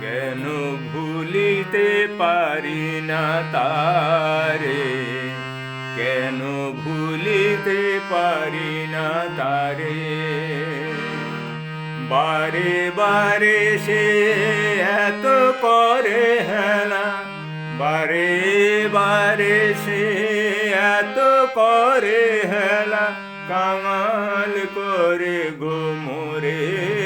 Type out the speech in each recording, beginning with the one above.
কেন ভুলিতে পারি না তারে? কেন ভুলিতে পারি না তারে? বারে বারে সে এত করে হেলা বারে বারে সে এত করে হেলা কামাল করে গোমরে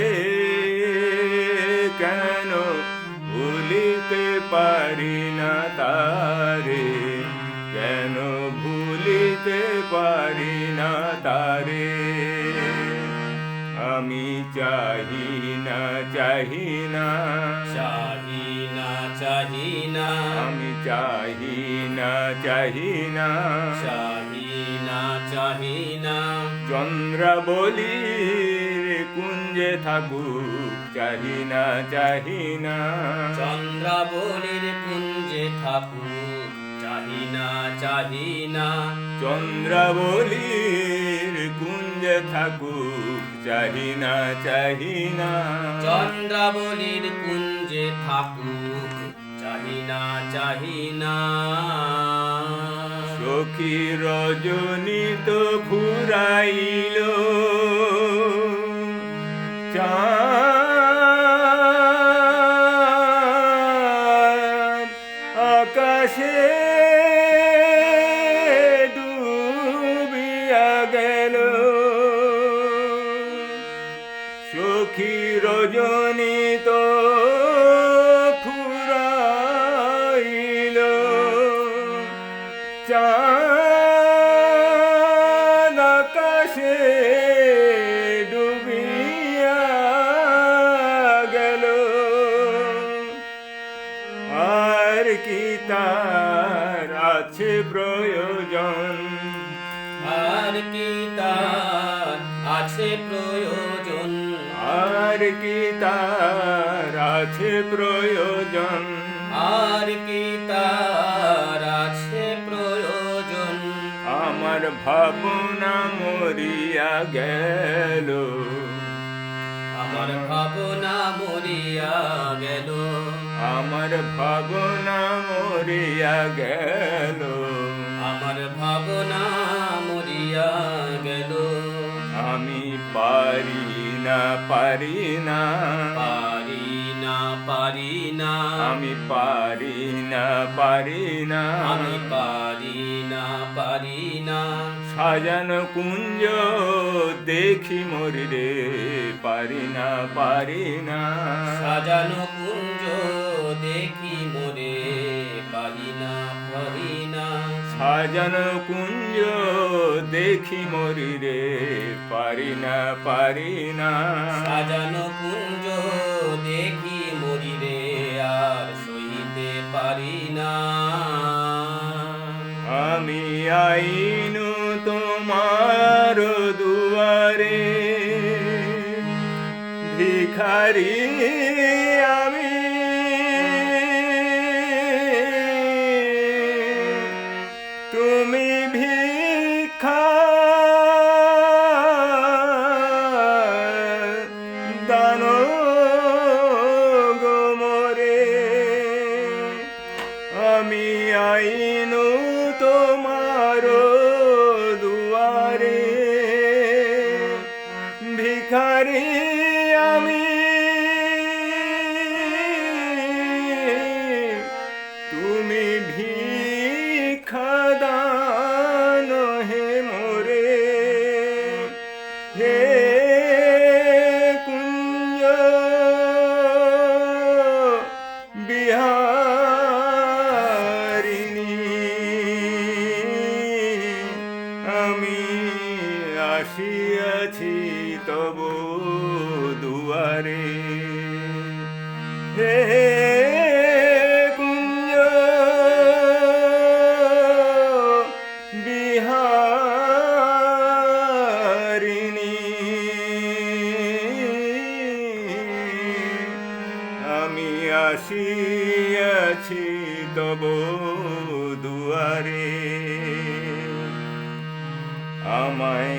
কেন ভুলিতে পারি না তারে। আমি চাহি না চাহি না চাহি না চাহি না আমি চাহি না চাহি না চাহি না চাহি না চন্দ্র বলি কুঞ্জে থাকুক চাহি না চাহি না চন্দ্রাবলীর কুঞ্জে থাকুক চাহি না চাহি না চন্দ্র বলি কুঞ্জে থাকুক চাহিনা চাহিনা। চন্দ্রাবলীর কুঞ্জে থাকুক চাহি না চাহি সখী রজনী তো ফুরাইল চাঁদ চাঁদ আকাশে ডুবিয়া গেল। আর কি তার আছে প্রয়োজন? আর কি তার আছে প্রয়োজন? আর কি তার আছে প্রয়োজন? আর কি ভাবনা মরিয়া গেল। আমার ভাবনা মরিয়া গেল। আমার ভাবনা মরিয়া গেল। আমার ভাবনা মরিয়া গেল। আমি পারি না পারি না। না পারি না। আমি পারি না পারি না। আমি পারি না পারি না। সাজানো কুঞ্জ দেখি মরি রে পারি না পারি না। সাজানো কুঞ্জ দেখি মরে পারি না পারি না। সাজানো কুঞ্জ দেখি মরি রে পারি না পারি না। সাজানো কুঞ্জ পারি না। আমি আইনু তোমার দুয়ারে ভিখারি আমায়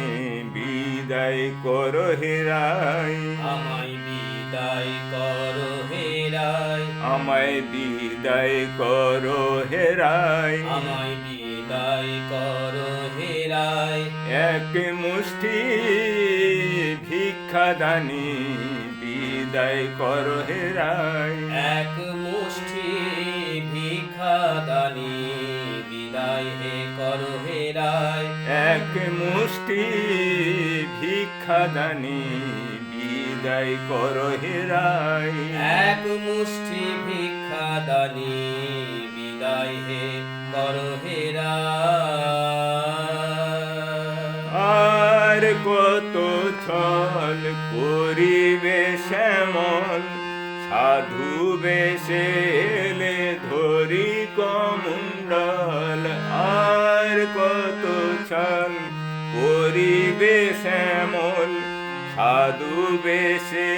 বিদায় কর হেরাই আমায় বিদায় করো হেরায় আমায় বিদায় করো হেরাই আমায় বিদায় করো হেরায় এক মুষ্টি ভিক্ষা দানি বিদায় করো হেরাই এক মুষ্টি ভিক্ষা দানি বিদায় হে কর হে রায়। এক মুষ্টি ভিক্ষা দানি বিদায় করো হেরাই এক বেশে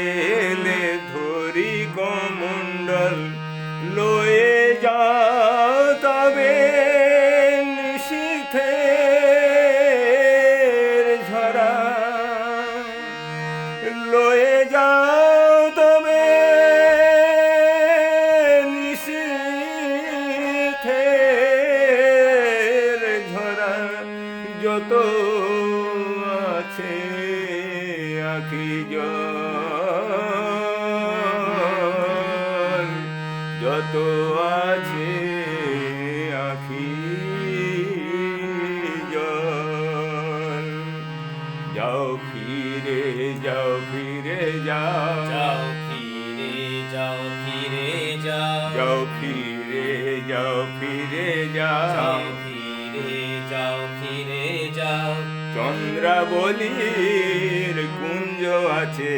যাও যাও ফিরে যাও ফিরে যাও। যাও ফিরে যাও ফিরে যাও। যাও ফিরে যাও ফিরে যাও। চন্দ্রাবলীর কুঞ্জ আছে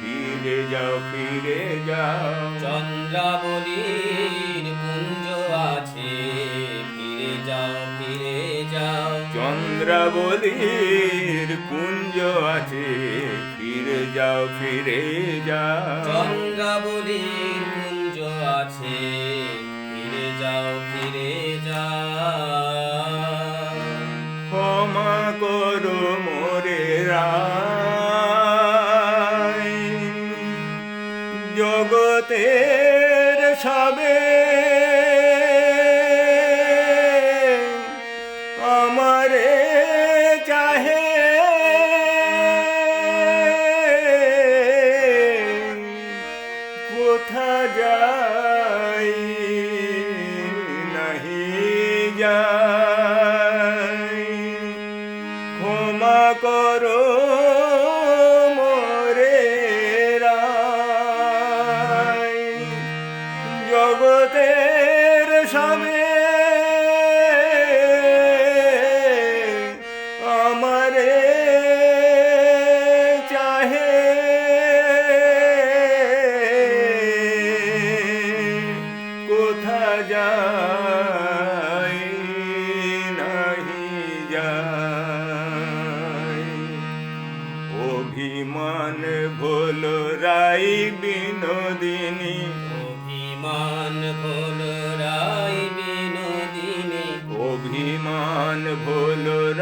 ফিরে যাও ফিরে যাও। চন্দ্রাবলীর কুঞ্জ আছে ফিরে যাও ফিরে যাও। চন্দ্রাবলীর কুঞ্জ আছে যাও ফিরে যাও। চন্দ্রাবলীর কুঞ্জ আছে। ফিরে যাও ফিরে যাও।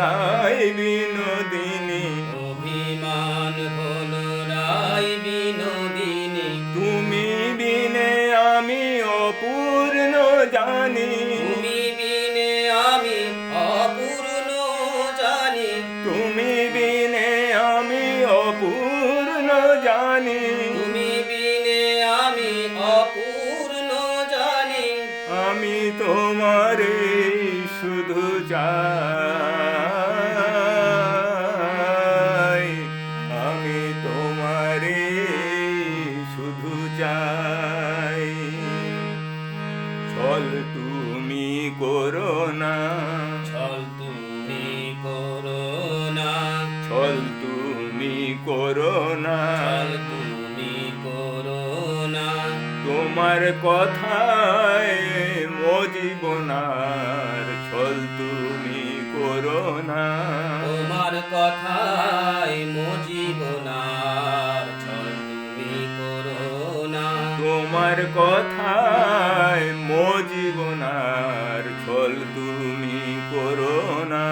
海边。কথায় মজিবনার ছল তুমি করো না।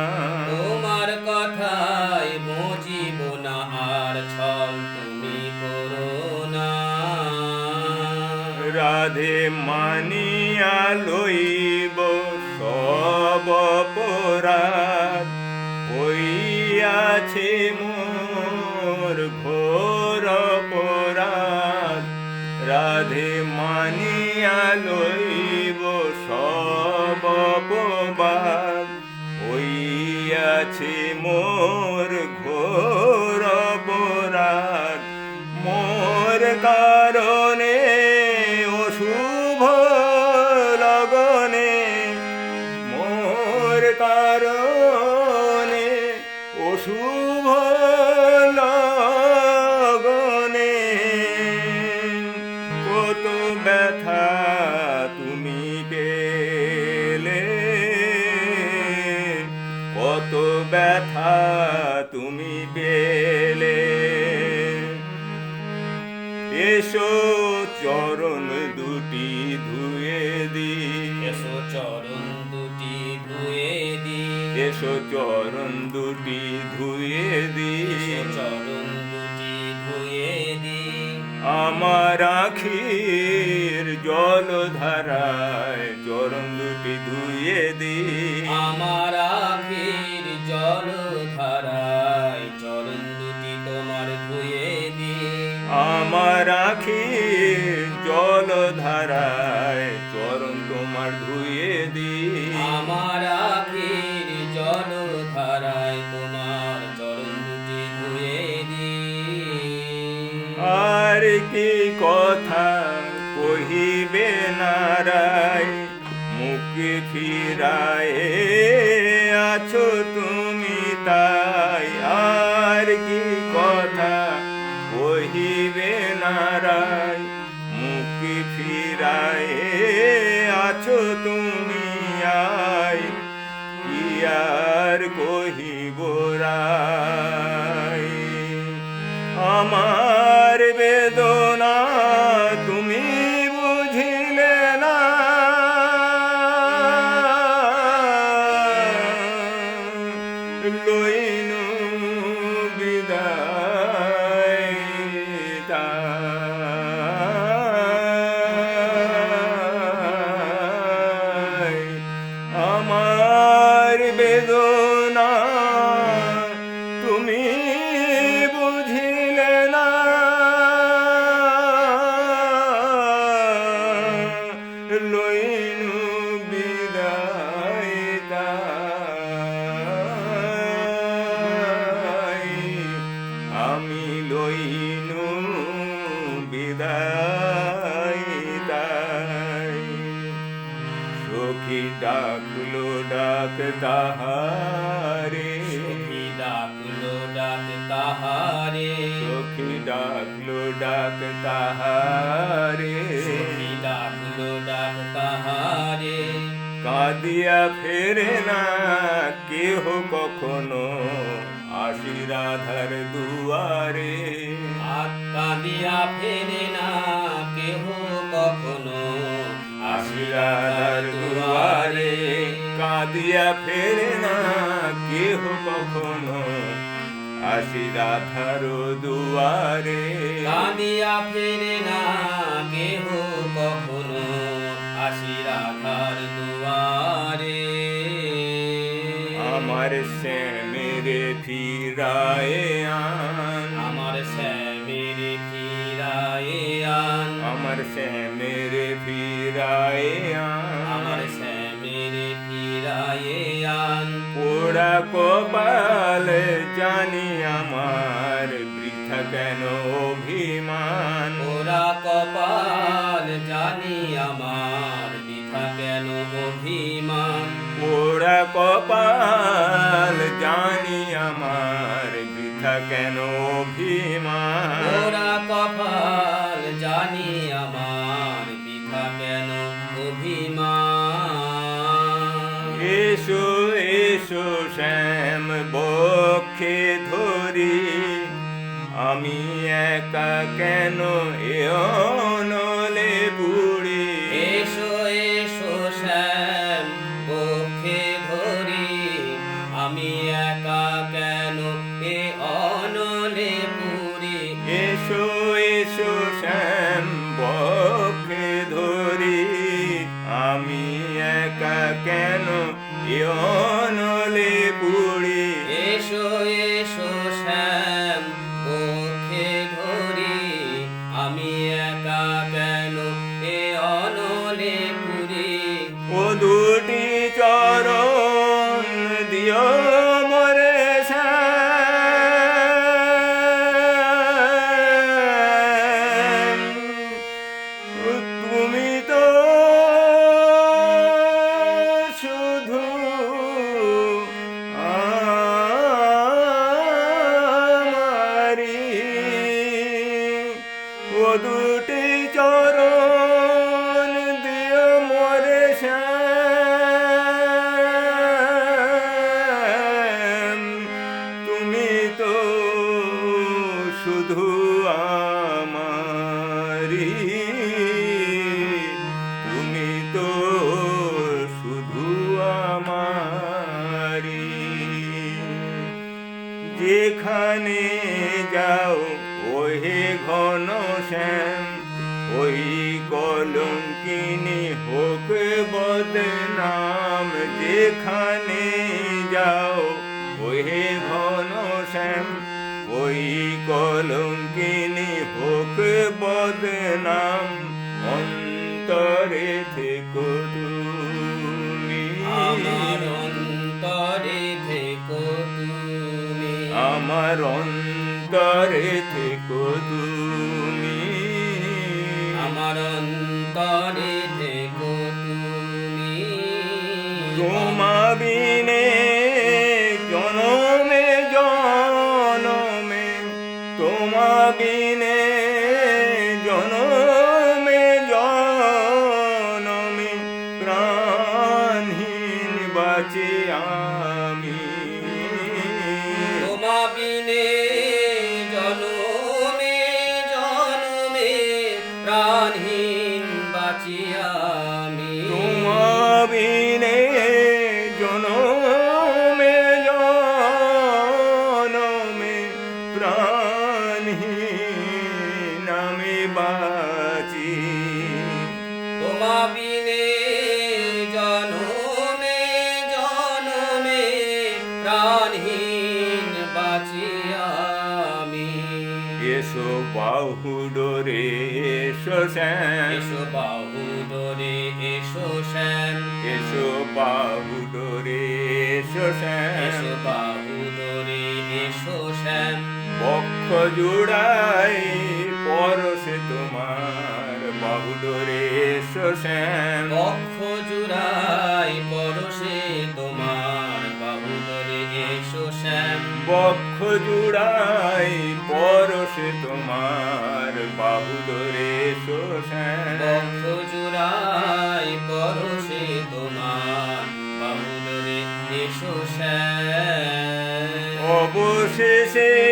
তোমার কথায় মজিবনা আর ছল তুমি করো না। রাধে মানিয়া লইব সব অপরাধ হইয়াছে মোর লইব সব অপবাদ। হইয়াছে মোর ঘোর অপরাধ। মোর কারণে চরণ দুটি ধুয়ে দি। এসো চরণ দুটি ধুয়ে দি। এসো চরণ দুটি ধুয়ে দি। চরণ দুটি ধুয়ে দি। আমার আখির জল ধারায় চরণ দুটি ধুয়ে দি। আমার কি কথা কহিবে নারায়? মুখ ফিরায় আত্মা দিয়া ফেরে না কেহ কখনো। আসি রাধার দুয়ারে কাঁদিয়া ফেরে না কেহ কখনো। আসি রাধার দুয়ারে কাঁদিয়া ফেরে না কেহ কখনো। আসি রাধার দুয়ারে। আমার শ্যামেরে ফিরায় আন কপাল জানি আমার বৃথা কেন অভিমান? ওরা কপাল জানি আমার বৃথা কেন অভিমান? ওরা কপাল জানি আমার বৃথা কেন অভিমান? বক্ষে ধরি আমি একা কেন এ শুধু অন্তরে থেকো তুমি। আমার অন্তরে থেকো তুমি। আমার অন্তরে থেকো তুমি। Okay. দরে এসো শ্যাম। এসো বাহু দরে এসো শ্যাম। এসো বাহু দরে এসো শ্যাম। এসো বাহু দরে এসো শ্যাম। বক্ষ জুড়াই পরশে তোমার বাহু দরে এসো শ্যাম। বক্ষ জুড়াই পরশে তোমার বাহু দরে এসো শ্যাম। বক্ষ জুড়াই পরশে তোমার সুশে অবশেষে